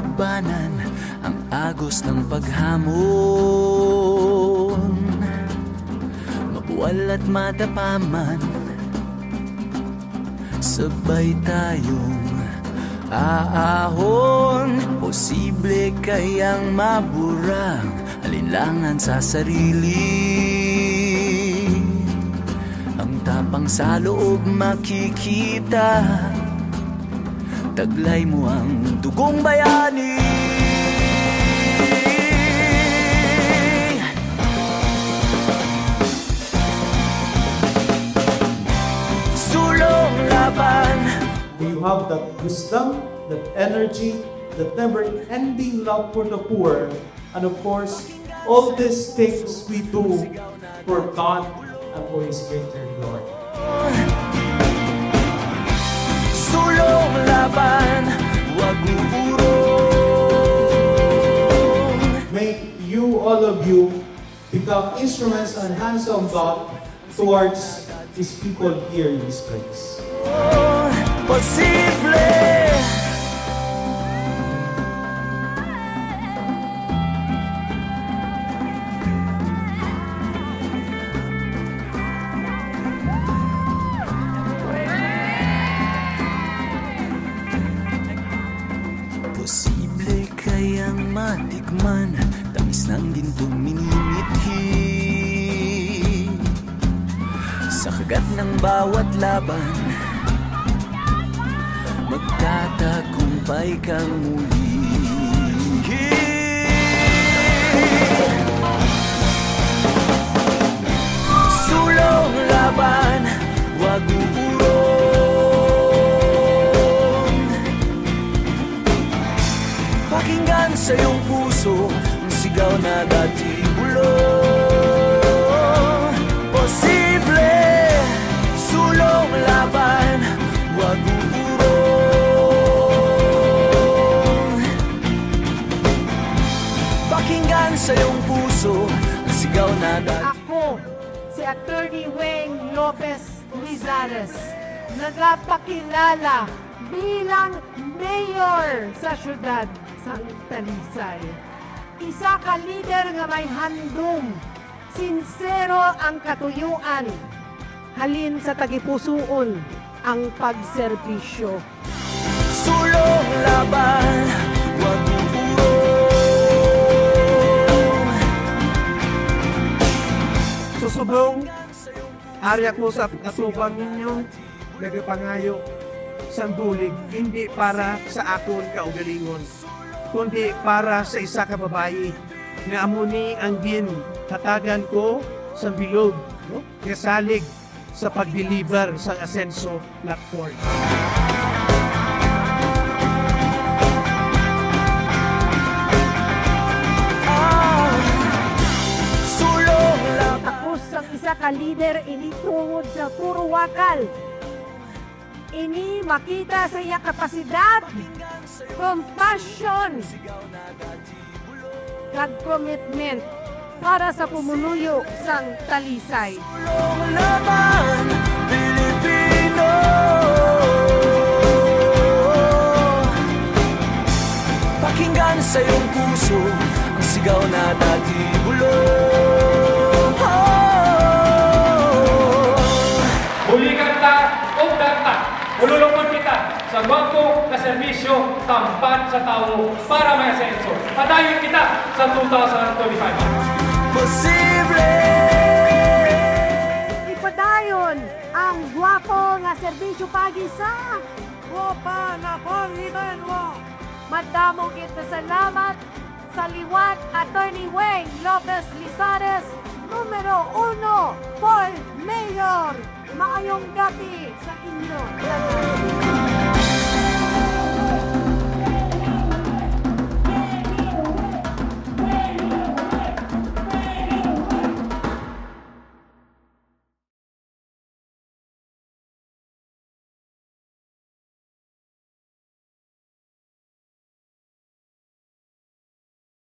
labanan ang agos ng paghamon. Mabuwal at matapaman Sabay tayong aahon. Posible kayang maburang Alinlangan sa sarili. Ang tapang sa loob makikita Taglay mo ang dugong bayani. Sulong laban. You have that wisdom, that energy, that never-ending love for the poor, and of course, all these things we do for God and for His greater glory. Of you, become instruments and hands of God towards His people here in this place. Posible Posible kayang matikman Minimithi Sa kagat ng bawat laban Magtatagumpay kang muli sigaw na dati bulong Posible Sulong laban Wag uurong. Pakinggan sa iyong puso Ang sigaw na dati. Ako, si Attorney Wayne Lopez Rizares, nagpakilala bilang mayor sa syudad sa Talisay. Isa ka leader nga may handom, sincero ang katuyuan, halin sa tagipusuon ang pagserbisyo. Sulong laban Wag Susubong, arya ko sa katubang ninyo, nagapangayo sa dulig, hindi para sa akon kaugalingon, kundi para sa isa ka babayi, nga amuni ang gin tatagan ko sa bilog, no? kasalig sa pag-deliver sa Asenso platform. Sang isa ka leader ini sa puro wakal. Ini makita sa iya kapasidad, compassion, kag commitment para sa pumunuyo sang talisay. Laban Pilipino Pakinggan sa iyong puso Ang sigaw na dati bulong Muli kanta o data, ululungan kita sa bangko na serbisyo tampat sa tao para may asenso. Padayon kita sa 2025. Posible Ipadayon ang gwapo nga serbisyo pagi sa Wopa na Panginoon mo. Madamong kita salamat sa liwat Attorney Wayne Lopez Lizares, numero uno for Mayor. Maayong gabi sa inyo.